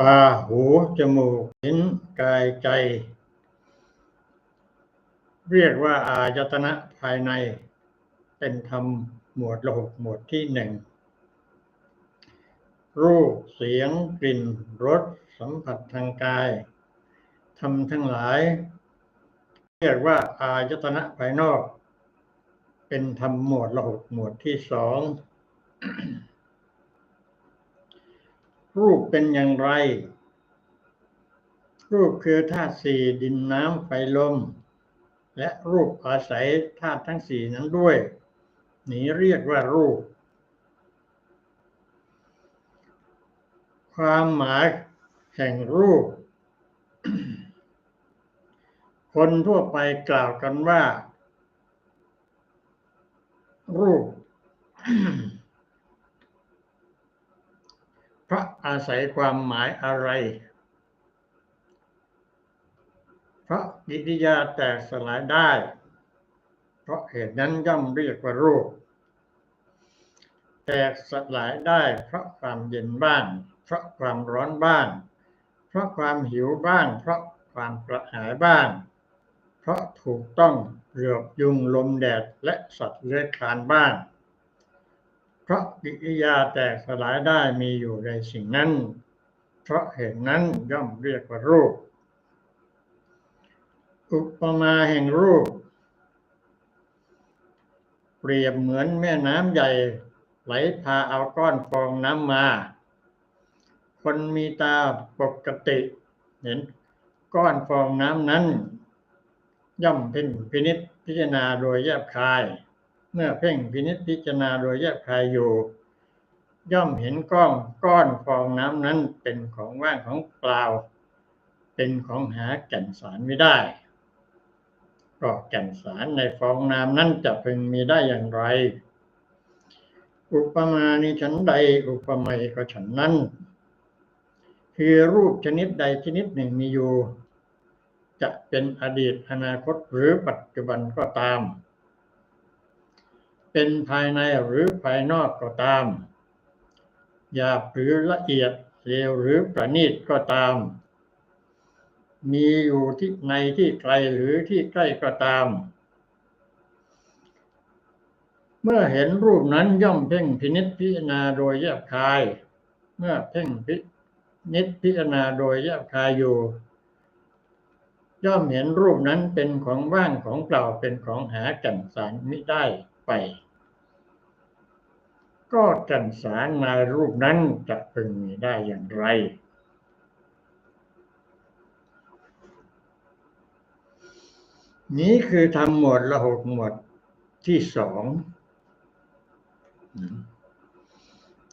ตาหูจมูกลิ้นกายใจ เรียกว่าอายตนะภายใน เป็นธรรมหมวดละหกหมวดที่หนึ่งรูปเสียงกลิ่นรสสัมผัสทางกายธรรมทั้งหลาย เรียกว่าอายตนะภายนอก เป็นธรรมหมวดละหกหมวดที่สอง รูปเป็นอย่างไร รูปคือธาตุสี่ดินน้ำไฟลม และรูปอาศัยธาตุทั้งสี่นั้นด้วยนี้เรียกว่ารูป ความหมายแห่งรูป คนทั่วไปกล่าวกันว่า รูป เพ ราะอาศัยความหมายอะไร เพราะกิริยาแตกสลายได้ เพราะเหตุนั้นย่อมเรียกว่ารูป แตกสลายได้ เพราะความเย็นบ้าง เพราะความร้อนบ้าง เพราะความหิวบ้าง เพราะความกระหายบ้าง เพราะถูกต้องเหลือบยุงลมแดดและสัตว์เลื้อยคลานบ้าง เพราะกิริยาแตกสลายได้มีอยู่ในสิ่งนั้น เพราะเหตุนั้นย่อมเรียกว่ารูป อุปมาแห่งรูป เปรียบเหมือนแม่น้ำใหญ่ไหลพาเอาก้อนฟองน้ำมา คนมีตาปกติเห็นก้อนฟองน้ำนั้น ย่อมเพ่งพินิษพิจารณาโดยแยบคาย เมื่อเพ่งพินิษพิจารณาโดยแยบคายอยู่ ย่อมเห็นก้อนก้อนฟองน้ำนั้นเป็นของว่างของเปล่า เป็นของหาแก่นสารไม่ได้ก็แก่นสารในฟองน้ำนั้นจะพึงมีได้อย่างไร อุปมาณิฉันใดอุปไมยก็ฉันนั้น คือรูปชนิดใดชนิดหนึ่งมีอยู่ จะเป็นอดีตอนาคตหรือปัจจุบันก็ตาม เป็นภายในหรือภายนอกก็ตามหยาบหรือละเอียดเลวหรือประณีตก็ตาม มีอยู่ที่ในที่ไกลหรือที่ใกล้ก็ตาม เมื่อเห็นรูปนั้นย่อมเพ่งพินิจพิจารณาโดยแยบคาย เมื่อเพ่งพินิจพิจารณาโดยแยบคายอยู่ ย่อมเห็นรูปนั้นเป็นของว่างของเปล่าเป็นของหาแก่นสารมิได้ ไป ก็แก่นสารในรูปนั้นจะพึงมีได้อย่างไร นี้คือทำหมวดละหกหมวดที่สอง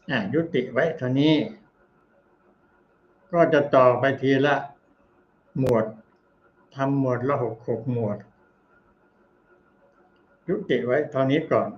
อะยุติไว้เท่านี้ ก็จะต่อไปทีละหมวดทำหมวดละหกหกหมวด ยุติไว้เท่านี้ก่อน